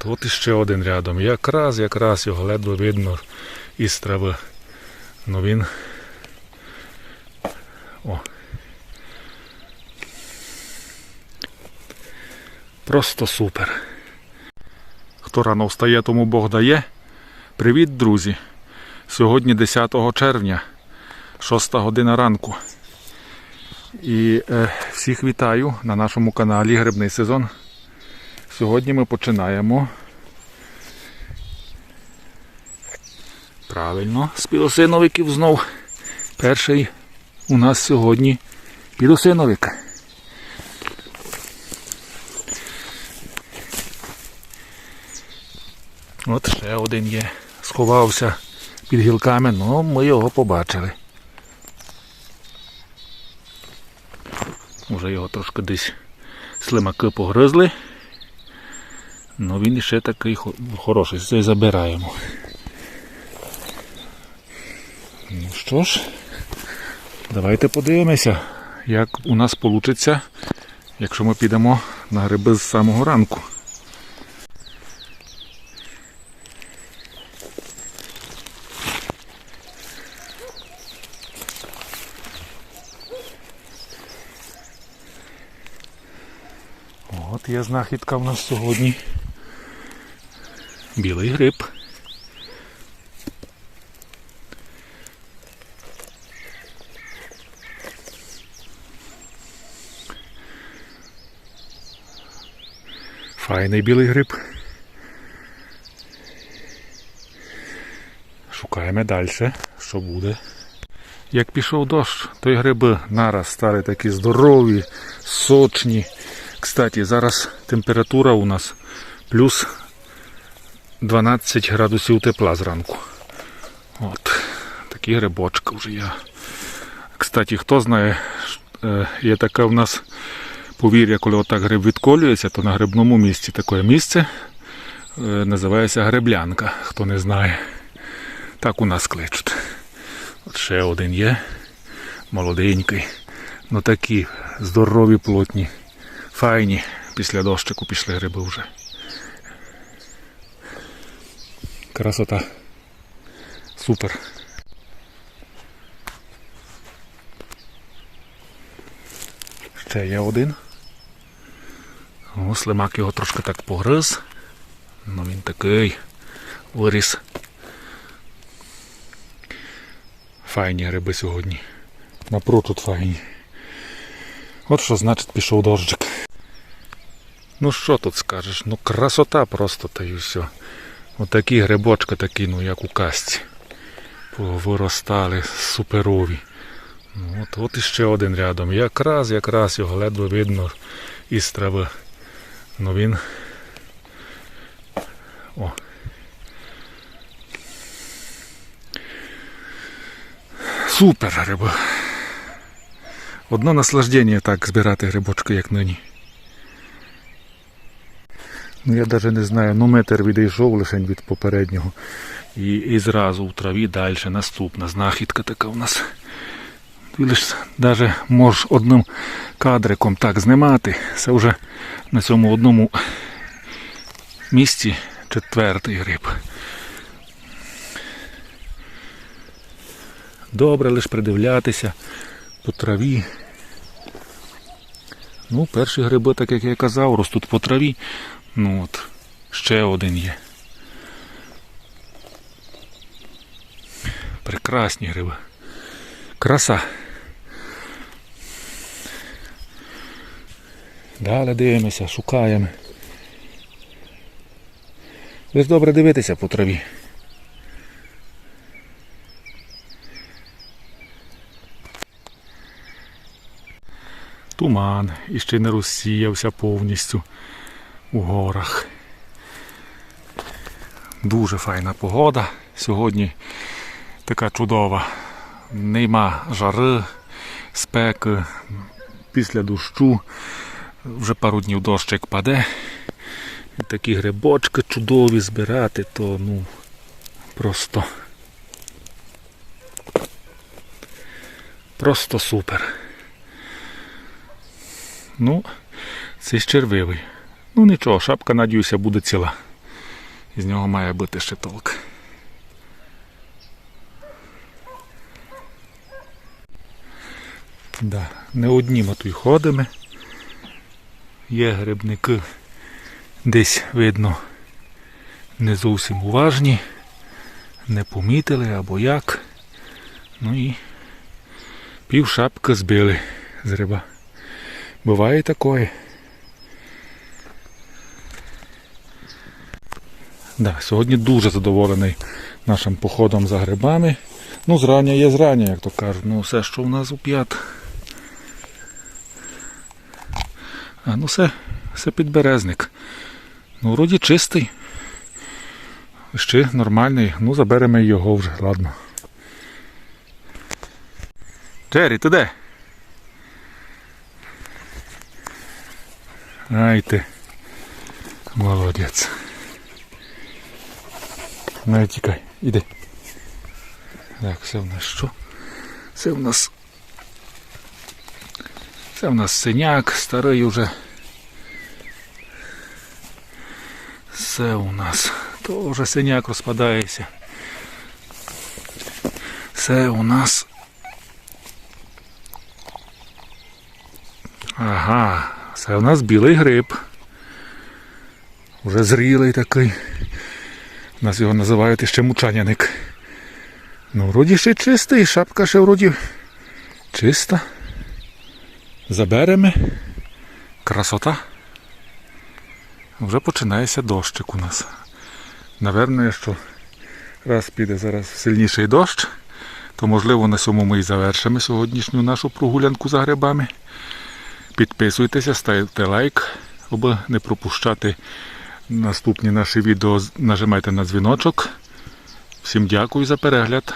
От, от іще один рядом. Якраз, якраз його ледве видно із трави. Ну він. О. Просто супер. Хто рано встає, тому Бог дає. Привіт, друзі! Сьогодні 10 червня, 6 година ранку. І е, всіх вітаю на нашому каналі Грибний сезон. Сьогодні ми починаємо. Правильно, з підосиновиків знов. Перший у нас сьогодні підосиновик. От ще один є. Сховався під гілками, ну ми його побачили. Уже його трошки десь слимаки погризли. Ну він ще такий хороший, цей забираємо. Ну що ж, давайте подивимося, як у нас вийде, якщо ми підемо на гриби з самого ранку. От є знахідка в нас сьогодні. Білий гриб. Файний білий гриб. Шукаємо далі, що буде. Як пішов дощ, то й гриби нараз стали такі здорові, сочні. Кстати, зараз температура у нас плюс 12 градусів тепла зранку. От, такі грибочки вже я. Кстати, хто знає, е, є таке в нас повір'я, коли отак гриб відколюється, то на грибному місці таке місце е, називається греблянка, хто не знає. Так у нас кличуть. От ще один є, молоденький. Ну такі здорові, плотні, файні. Після дощику пішли гриби вже. Красота. Супер. Ще є один. О, слимак його трошки так погриз. Ну він такий виріс. Файні гриби сьогодні. Напрочуд файні. От що значить пішов дощик. Ну що тут скажеш? Ну красота просто та й все. Отакі грибочки такі, ну як у касті. Виростали суперові. Ну, от, от іще один рядом. Якраз, якраз його ледве видно із трави. Ну він. О. Супер гриби. Одно наслаждення так збирати грибочки, як нині. Ну я навіть не знаю, ну метр відійшов лише від попереднього. І, і зразу в траві далі наступна знахідка така у нас. Ти навіть можеш одним кадриком так знімати. Це вже на цьому одному місці четвертий гриб. Добре лише придивлятися по траві. Ну, перші гриби, так як я казав, ростуть по траві. Ну от, ще один є. Прекрасні гриби. Краса. Далі дивимося, шукаємо. Лиш добре дивитися по траві. Туман і ще не розсіявся повністю у горах. Дуже файна погода. Сьогодні така чудова. Нема жари, спеки, після дощу. Вже пару днів дощик паде. І такі грибочки чудові збирати, то ну просто. Просто супер. Ну, це червивий. Ну нічого, шапка, надіюся, буде ціла. І з нього має бути ще толк. Да, не одні ми тут ходимо. Є грибники десь видно не зовсім уважні, не помітили або як. Ну і пів шапки збили з гриба. Буває такое. Да, сьогодні дуже задоволений нашим походом за грибами. Ну, зрання є зрання, як то кажуть. Ну, все, що в нас у п'ят. А ну все, все підберезник. Ну, вроді чистий. Ще нормальний. Ну, заберемо його вже, ладно. Джері, ти де? Ай ти. Молодець. Не тікай, іди. Так, це в нас що? Це в нас. Це в нас синяк, старий уже. Це у нас. То синяк розпадається. Це у нас. Ага, це у нас білий гриб. Уже зрілий такий. У нас його називають ще мучаняник. Ну, вроді ще чистий, шапка ще вроді чиста. Заберемо. Красота. Вже починається дощик у нас. Наверно, що раз піде зараз сильніший дощ, то можливо на цьому ми і завершимо сьогоднішню нашу прогулянку за грибами. Підписуйтеся, ставте лайк, аби не пропущати наступні наші відео. Нажимайте на дзвіночок. Всім дякую за перегляд.